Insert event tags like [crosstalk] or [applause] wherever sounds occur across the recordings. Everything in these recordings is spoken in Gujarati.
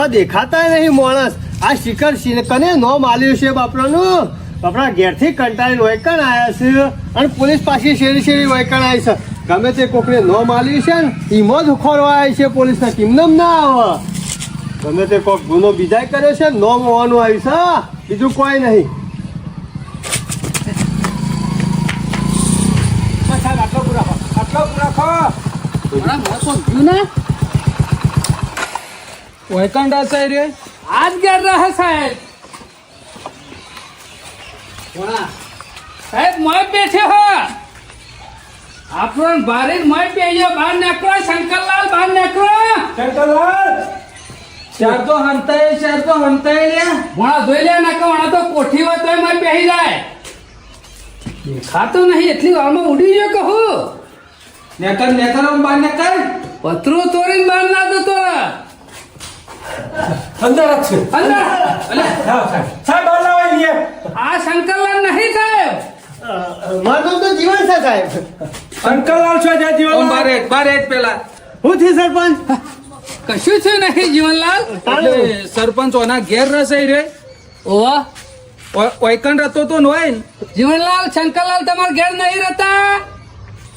હવે દેખાતા નહીં માણસ. આ શિખર કને નો માલ્યું છે બાપરાનું. બાપરા ઘેરથી કંટાળીને વૈકણ આવ્યા છે અને પોલીસ પાસે શેરી શેરી વૈકણ આવી છે. ગમે તે કોકને નો માલ્યું છે ને ઈમો જ ઉખોરવા આવી છે પોલીસના. કિમનમ ના આવે. ગમે તે કોક ગુનો બીજાય કર્યો છે નો મોવાનું આવી છે. બીજું કોઈ નહીં. વૈકંઠ સાહેબ રે આજ ઘેર રહે સાહેબ. સાહેબ મોય બેઠે હો. આપણો ભારે મોય બેહ્યો બહાર નીકળો શંકરલાલ બહાર નીકળો. ચાર તો હંતાય ચાર તો હંતાય લે. ભણા જોઈ લે ના વણા તો કોઠી હોય તોય મોય બેહી જાય. દેખાતું નહીં એટલી વારમાં ઉડી ગયો કહું. નેકર નેકર બાર નેકર પતરું તોડીને બહાર ના જતો. અંદર જ છે અંદર સાહેબ બહાર લાવો એને. આ શંકરલાલ નહીં સાહેબ મારું તો જીવન છે સાહેબ શંકરલાલ છો જ્યાં જીવન જીવનલાલ? બાર જ પેલા હું થી સરપંચ કશું છે નહીં જીવનલાલ સરપંચ ઓના ઘેર રસે રે ઓવા વૈકંઠ રતો તો નોય જીવનલાલ શંકરલાલ તમારા ઘેર નહીં રહેતા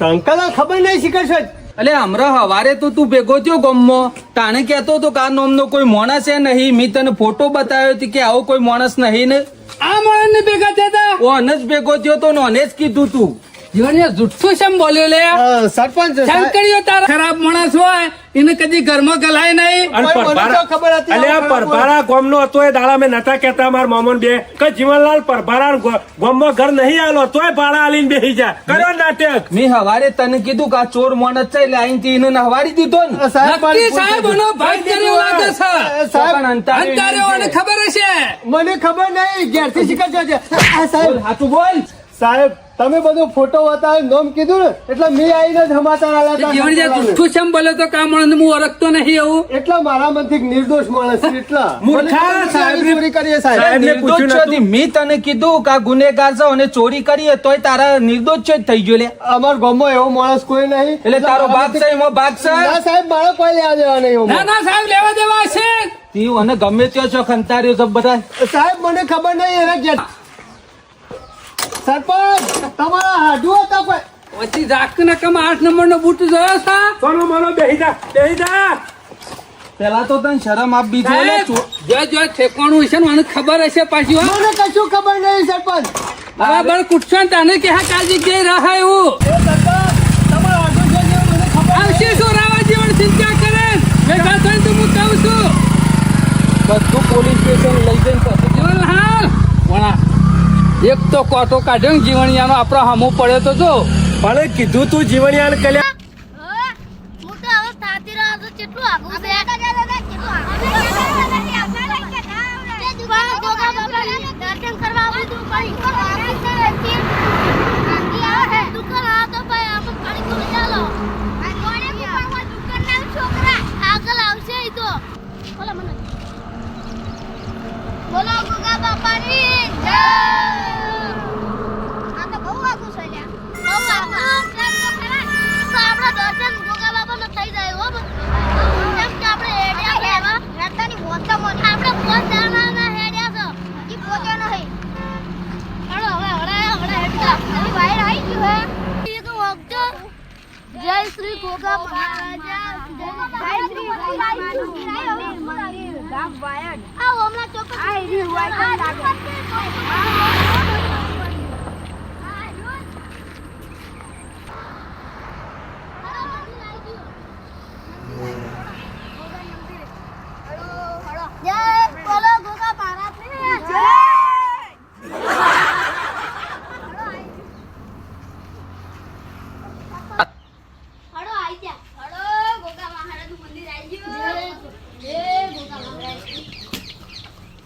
શંકરલાલ ખબર નહીં શિખર છે એટલે હમણાં હવારે તો તું ભેગો થયો ગમમાં તાણે કહેતો તો કે આ નોમનો કોઈ માણસ છે નહીં. મેં તને ફોટો બતાવ્યો હતો કે આવો કોઈ માણસ નહીં ને? આ માણસ ને ભેગા થયા હતા? ઓને જ ભેગો થયો તો નોને જ કીધું તું. જીવન જુઠ્ઠું શેમ બોલ્યો લે? સરપંચ શંકરીઓ તારા? ખરાબ માણસ હોય એને કદી ઘરમાં ગલાય નહીં. અને પરભારા- તો ખબર હતી, અલ્યા, આવું પરભારા ગામનો હતો એ દાડા મેં નતા કહેતા માર મામોને બે. કે જીવનલાલ પરભારા ગો- ઘર નહીં આલો તોય ભાડા આલીને બેસી જા કર્યો નાટક? મેં હવારે તને કીધું કે આ ચોર માણસ છે એટલે આઈને એને હવારી દીધો ને. સાહેબ, નક્કી સાહેબ થઈ. એનો ભાગ કર્યો લાગે છે? સાહેબ અંતારે ખબર હશે? મને ખબર નહીં. ઘેરથી શિખર આ સાહેબ. બોલ, બોલ. સાહેબ તમે બધું ફોટો બતાવે નોમ કીધું ને એટલે મેં આવીને જ સમાચાર આવ્યા હતા જીવન જે જુઠ્ઠું શેમ બોલ્યો તો કામ હું ઓળખતો નહીં એવું એટલા મારા મનથી નિર્દોષ માણસ છે એટલા. [laughs] મૂર્ખા સાહેબ ચોરી કરીએ સાહેબ. સાહેબ. એમને પૂછ્યું છો મેં તને કીધું કે આ ગુનેગાર છો અને ચોરી કરીએ તોય તારા નિર્દોષ જ થઈ ગયો લે. અમાર ગામમાં એવો માણસ કોઈ નહીં. એટલે તારો ભાગ છે એમાં ભાગ છે? ના સાહેબ મારો કોઈ લેવા દેવા નહીં ના ના સાહેબ લેવા દેવા છે. તી અને ગમે ત્યાં છો ખંતાર્યો છે બધા. સાહેબ મને ખબર નહીં એને સરપંચ તમારા હાડુ હતા કોઈ? પછી જાક ને કમ આઠ નંબર નો બૂટ જોયો છે? સોનો માનો બેહી જા બેહી જા. પેલા તો તને શરમ આપી છે જો જો ઠેકાણું હશે ને મને ખબર હશે પાછી મને કશું ખબર નહીં સરપંચ. બરાબર કુટસન ને તને કે હા કાજી કે રહા એવું. એ સરપંચ તમારા હાડુ મને ખબર આવશે શું રાવા જીવન ચિંતા કરે? ભેગા થઈને તો હું કહું છું. બધું પોલીસ સ્ટેશન લઈ જઈને પછી જીવનલાલ વણા એક તો કોટો કાઢ્યો ને જીવણિયાનો આપણો હામો પડ્યો તો જો. પણ કીધું તું જીવનયાન કલ્યા હા, હું તો હવે થાતી રહ્યો તો કેટલું આગું છે. પણ ગોગા બાપાને દર્શન કરવા આવું હતું, પણ આંધી આવે. દુકાન આવે તો ભાઈ આપણે પાણી પૂરી ચાલો. આગળ આવશે ઈ તો. બોલો મને. બોલો ગોગા બાપાની જય આ તો બહુ આગું છે લ્યા. બહુ આગું. તો આપણા દર્શન ગોગા બાપાના થઈ જાય હો બસ. કેમ કે આપણે હેડ્યા છે એમાં. હેડતાની મોજમાં મોજ. આપણે મોજ દાણાના હેડ્યા છો. ઈ પોતે નહીં. હાલો, હવે હવડાય, હવડાય હેડતા. હજી બહાર આવી ગયું હે. એક વખત જય શ્રી ગોગા મહારાજા. ગોગા મહારાજા આ હમણાં ચોક્કસ આ રી વાઈકન લાગે જય બોલો ગોગા મહારાજની જય હળો આઈ જા હળો ગોગા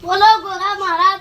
મહારાજનું ગોરા મહારાજ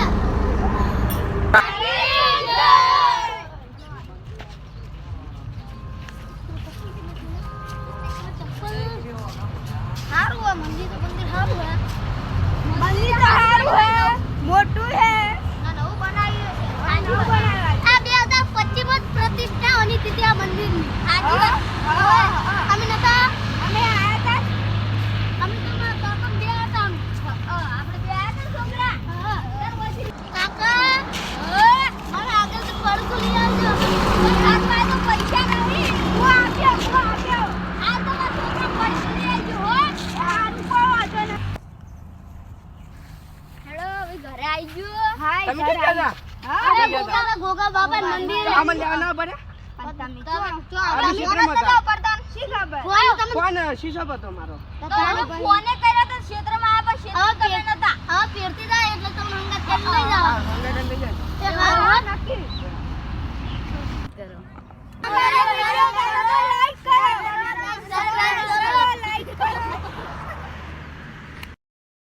સારું મંદિર તો સારું પ્રતિષ્ઠા હોની સ્થિતિ આ મંદિરની. તમે ક્યાં ગયા હતા? ગોગા ગોગા બાબા મંદિર. આમાં લેવા ના પડે? કરો?